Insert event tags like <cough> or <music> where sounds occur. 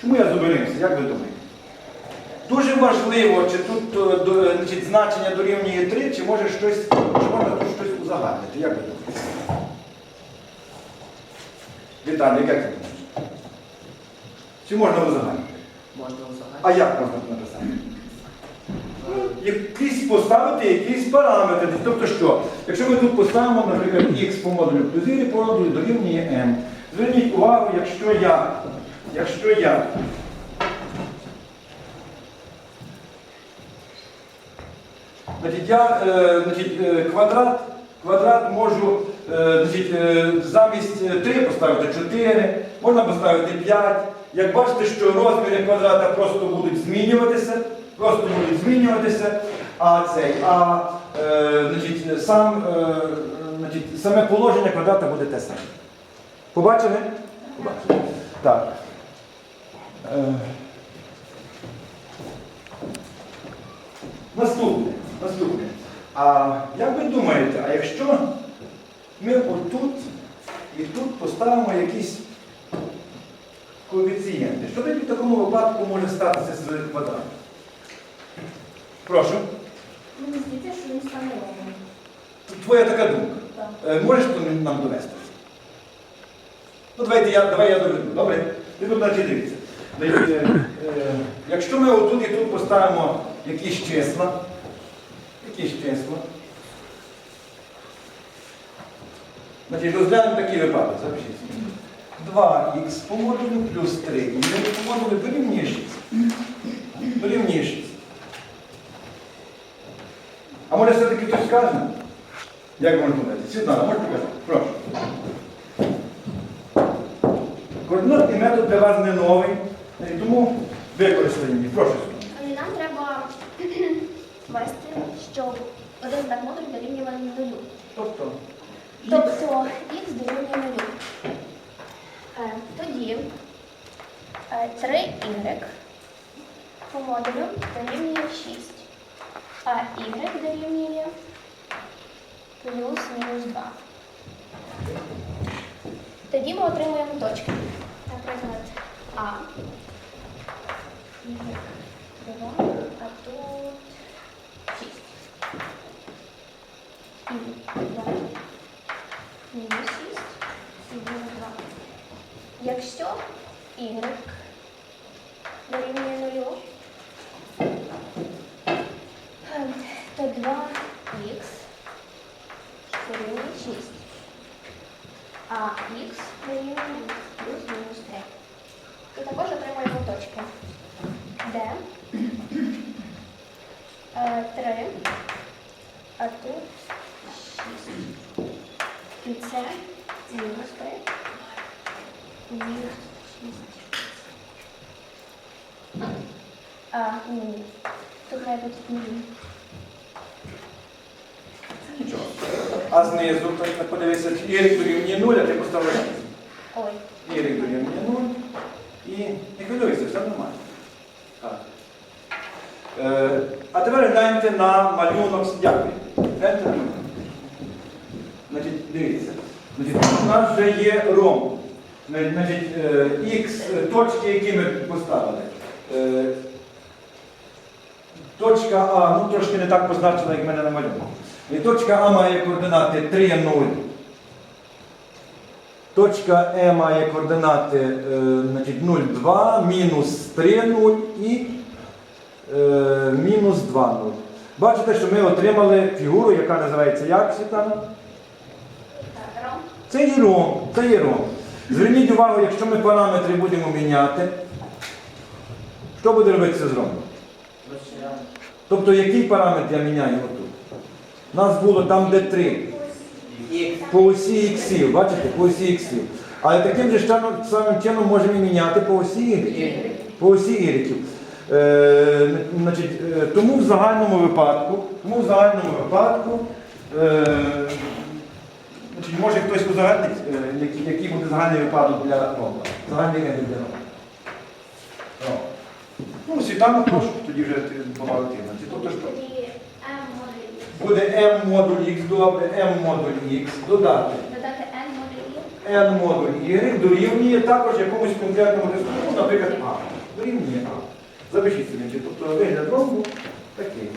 Чому я зупинився? Як ви думаєте? Дуже важливо, чи тут е, до- е, значить, значення дорівнює 3, чи може щось, чи можна тут щось узагальнити. Як ви думаєте? Віталій, як ти думаєш? Чи можна узагальнити? Можна узагальнити. А як можна написати? Якісь поставити якісь параметри. Тобто що? Якщо ми тут поставимо, наприклад, x по модулю плюс y по модулю дорівнює m. Зверніть увагу, якщо я, якщо я Значить, я е, значить, е, квадрат, квадрат можу е, значить, замість 3 поставити 4, можна поставити 5. Як бачите, що розміри квадрата просто будуть змінюватися, просто будуть змінюватися, а цей, а значить, сам, значить, саме положення квадрата буде те саме. Побачили? Побачили. Так. Е, Наступне, наступне. А як ви думаєте, а якщо ми отут і тут поставимо якісь коефіцієнти, що тоді в такому випадку може статися з квадратом? Прошу, Мені здається, що він стане твоя така думка. Так. Е, Можеш нам довести? Ну, давайте я, давай я доведу. Добре? Ви тут значить дивіться. Е, якщо ми отут і тут поставимо якісь числа, якісь числа, значить, розглянемо такий випадок, запишіть. 2х по модулю плюс 3 y по модулю дорівнює 6. Дорівнює 6. А може все-таки хтось скаже? Як можна подати? Світлана, можете показати? Прошу. Координатний метод для вас не новий, використаємо її. Прошу. Світлана. Нам треба <clears throat> ввести, щоб один знак модуль дорівнював нулю. Тобто, Тобто х дорівнює нулю. Е, Тоді е, 3y по модулю дорівнює 6, а y дорівнює плюс-мінус 2. Тоді ми отримуємо точки. Наприклад, А. 2, а тут 6. І 2 мінус 6 і мінус 2. Якщо y дорівнює нулю, то 2х дорівнює 6. А х дорівнює плюс-мінус 3. І також отримуємо точки. Де 3, а тут 6. І це мінус 3. Мінус 6. А, ні. Тут має бути нуль. нічого. А знизу, так подивися, y дорівнює 0, а ти поставиш Ой. Y дорівнює 0. І не хвилюйся, все нормально. Е, а тепер гляньте на малюнок. Дякую. Значить, дивіться. Значить, у нас вже є ром. Значить, е, Х точки, які ми поставили. Е, Точка А, ну трошки не так позначена, як в мене на малюнку. Точка А має координати 3, 0. Точка Е має координати е, значить, 0, 2, мінус 3, 0 і е, мінус 2, 0. Бачите, що ми отримали фігуру, яка називається як, Світлана? Це є ром, це є ром. Зверніть увагу, якщо ми параметри будемо міняти, що буде робитися з ромом? Тобто який параметр я міняю отут? У нас було там, де 3. По осі іксів, бачите, по осі іксів. Але таким же ж самим, чином можемо і міняти по осі ігреків. По осі ігреків. Е, значить, е, тому в загальному випадку, тому в загальному випадку, е, значить, може хтось узагальнить, е, який, який буде загальний випадок для рома. Загальний випадок для рома. Рома. Ну, світанок прошу, тоді вже ти. Тобто m модуль Буде m модуль x, добре, m модуль x, додати Додати n модуль n модуль y дорівнює також якомусь конкретному дискусу, наприклад, А. Дорівнює А. Запишіть собі, тобто вигляд ромбу такий.